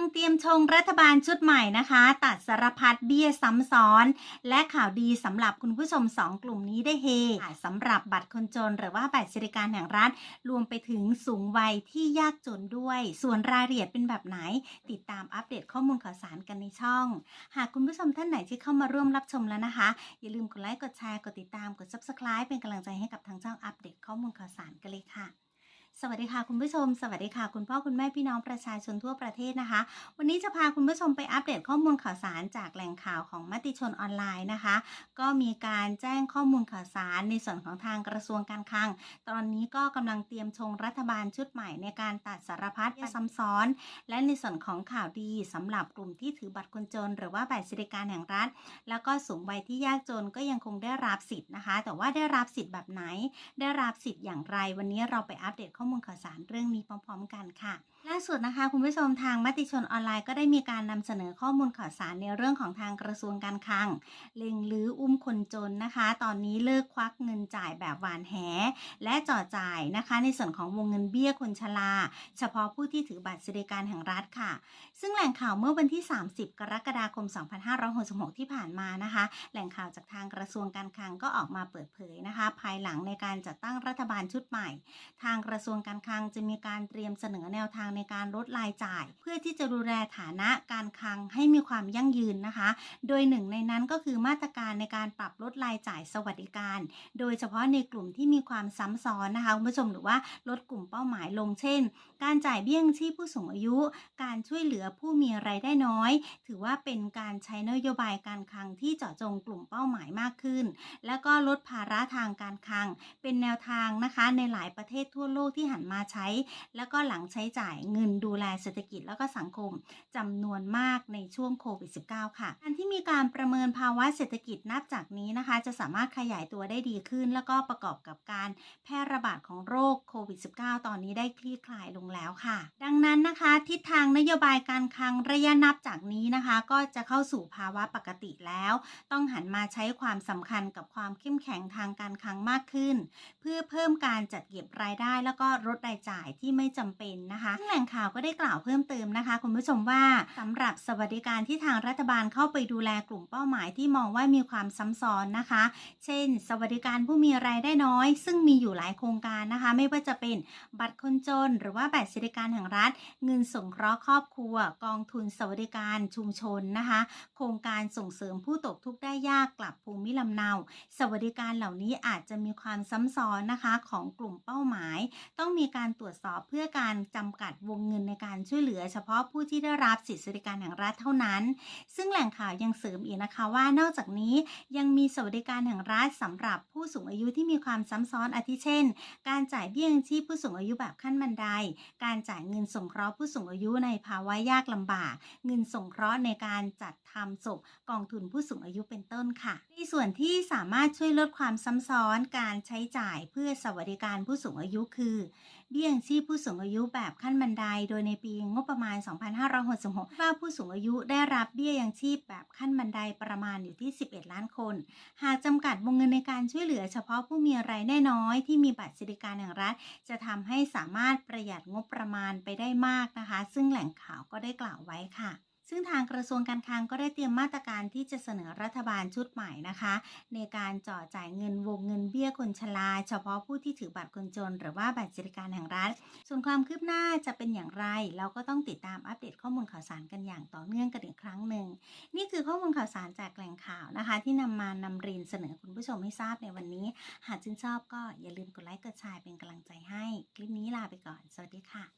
งเตรียมชงรัฐบาลชุดใหม่นะคะ ตัดสารพัดเบี้ยซ้ำซ้อน และข่าวดีสำหรับคุณผู้ชม 2 กลุ่มนี้ได้เฮสำหรับบัตรคนจน หรือว่าบัตรสวัสดิการแห่งรัฐ รวมไปถึงสูงวัยที่ยากจนด้วย ส่วนรายละเอียดเป็นแบบไหน ติดตามอัปเดตข้อมูลข่าวสารกันในช่อง หากคุณผู้ชมท่านไหนที่เข้ามาร่วมรับชมแล้วนะคะ อย่าลืมกดไลค์กดแชร์กดติดตามกด subscribe เป็นกำลังใจให้กับทางช่องอัปเดตข้อมูลข่าวสารกันเลยค่ะ สวัสดีค่ะคุณผู้ชม สวัสดีค่ะคุณพ่อคุณแม่พี่น้องประชาชนทั่วประเทศนะคะ วันนี้จะพาคุณผู้ชมไปอัปเดตข้อมูลข่าวสารจากแหล่งข่าวของมติชนออนไลน์นะคะ ก็มีการแจ้งข้อมูลข่าวสารในส่วนของทางกระทรวงการคลัง ตอนนี้ก็กำลังเตรียมชงรัฐบาลชุดใหม่ในการตัดสารพัดซ้ำซ้อน และในส่วนของข่าวดีสำหรับกลุ่มที่ถือบัตรคนจน หรือว่าบัตรสวัสดิการแห่งรัฐ แล้วก็สูงวัยที่ยากจนก็ยังคงได้รับสิทธิ์นะคะ แต่ว่าได้รับสิทธิ์แบบไหน ได้รับสิทธิ์อย่างไร วันนี้เราไปอัปเดตข้อมูลข่าวสารเรื่องนี้พร้อมๆ กันค่ะ ล่าสุดนะคะคุณผู้ชมทางมติชนออนไลน์ก็ได้มีการนำเสนอข้อมูลข่าวสารในเรื่องของทางกระทรวงการคลัง เล็งลื้ออุ้มคนจนนะคะ ตอนนี้เลิกควักเงินจ่ายแบบหวานแห และจ่อจ่ายนะคะ ในส่วนของวงเงินเบี้ยคนชราเฉพาะผู้ที่ถือบัตรสวัสดิการแห่งรัฐค่ะ ซึ่งแหล่งข่าวเมื่อวันที่ 30 กรกฎาคม 2566 ที่ผ่านมานะคะ แหล่งข่าวจากทางกระทรวงการคลังก็ออกมาเปิดเผยนะคะ ภายหลังในการจัดตั้งรัฐบาลชุดใหม่ ทางกระทรวงการคลังจะมีการเตรียมเสนอแนวทางในการลดรายจ่าย เพื่อที่จะดูแลฐานะการคลังให้มีความยั่งยืนนะคะ โดยหนึ่งในนั้นก็คือมาตรการในการปรับลดรายจ่ายสวัสดิการ โดยเฉพาะในกลุ่มที่มีความซ้ำซ้อนนะคะคุณผู้ชมหรือว่าลดกลุ่มเป้าหมายลงเช่น การจ่ายเบี้ยงชีพผู้สูงอายุ การช่วยเหลือผู้มีรายได้น้อย ถือว่าเป็นการใช้นโยบายการคลังที่เจาะจงกลุ่มเป้าหมายมากขึ้น แล้วก็ลดภาระทางการคลัง เป็นแนวทางนะคะในหลายประเทศทั่วโลกที่หันมาใช้ แล้วก็หลังใช้จ่ายเงินดูแลเศรษฐกิจแล้วก็สังคมจำนวนมากในช่วงโควิด -19 ค่ะ การที่มีการประเมินภาวะเศรษฐกิจนับจากนี้นะคะ จะสามารถขยายตัวได้ดีขึ้น แล้วก็ประกอบกับการแพร่ระบาดของโรคโควิด -19 ตอนนี้ได้คลี่คลายลงแล้วค่ะ ดังนั้นนะคะ ทิศทางนโยบายการคลังระยะนับจากนี้นะคะ ก็จะเข้าสู่ภาวะปกติแล้ว ต้องหันมาใช้ความสำคัญกับความเข้มแข็งทางการคลังมากขึ้น เพื่อเพิ่มการจัดเก็บรายได้แล้วก็ลดรายจ่ายที่ไม่จำเป็นนะคะแหล่งข่าวก็ได้กล่าวเพิ่มเติมนะคะ คุณผู้ชมว่าสำหรับสวัสดิการที่ทางรัฐบาลเข้าไปดูแลกลุ่มเป้าหมายที่มองว่ามีความซ้ำซ้อนนะคะ เช่น สวัสดิการผู้มีรายได้น้อย ซึ่งมีอยู่หลายโครงการนะคะ ไม่ว่าจะเป็นบัตรคนจน หรือว่าบัตรสวัสดิการแห่งรัฐ เงินสงเคราะห์ครอบครัว กองทุนสวัสดิการชุมชนนะคะ โครงการส่งเสริมผู้ตกทุกข์ได้ยากกลับภูมิลำเนา สวัสดิการเหล่านี้อาจจะมีความซ้ำซ้อนนะคะของกลุ่มเป้าหมายต้องมีการตรวจสอบเพื่อการจำกัดวงเงินในการช่วยเหลือ เฉพาะผู้ที่ได้รับสิทธิสวัสดิการแห่งรัฐเท่านั้น ซึ่งแหล่งข่าวยังเสริมอีกนะคะว่านอกจากนี้ยังมีสวัสดิการแห่งรัฐสำหรับผู้สูงอายุที่มีความซ้ำซ้อนอาทิเช่น การจ่ายเบี้ยยังชีพผู้สูงอายุแบบขั้นบันได การจ่ายเงินสงเคราะห์ผู้สูงอายุในภาวะยากลำบาก เงินสงเคราะห์ในการจัดทำศพกองทุนผู้สูงอายุเป็นต้นค่ะ ในส่วนที่สามารถช่วยลดความซ้ำซ้อนการใช้จ่ายเพื่อสวัสดิการผู้สูงอายุคือเบี้ยยังชีพผู้สูงอายุแบบขั้นบันได โดยในปีงบประมาณ 2566ว่าผู้สูงอายุได้รับเบี้ยยังชีพแบบขั้นบันไดประมาณอยู่ที่ 11 ล้านคน หากจำกัดวงเงินในการช่วยเหลือเฉพาะผู้มีรายได้น้อยที่มีบัตรสวัสดิการแห่งรัฐ จะทำให้สามารถประหยัดงบประมาณไปได้มากนะคะ ซึ่งแหล่งข่าวก็ได้กล่าวไว้ค่ะ ซึ่งทางกระทรวงการคลังก็ได้เตรียมมาตรการที่จะเสนอรัฐบาลชุดใหม่นะคะ ในการจ่อจ่ายเงินวงเงินเบี้ยคนชราเฉพาะผู้ที่ถือบัตรคนจน หรือว่าบัตรสวัสดิการแห่งรัฐ ส่วนความคืบหน้าจะเป็นอย่างไร เราก็ต้องติดตามอัปเดตข้อมูลข่าวสารกันอย่างต่อเนื่องกันอีกครั้งหนึ่ง นี่คือข้อมูลข่าวสารจากแหล่งข่าวนะคะ ที่นำมานำเรียนเสนอคุณผู้ชมให้ทราบในวันนี้ หากชื่นชอบก็อย่าลืมกดไลค์กดแชร์เป็นกำลังใจให้ คลิปนี้ลาไปก่อน สวัสดีค่ะ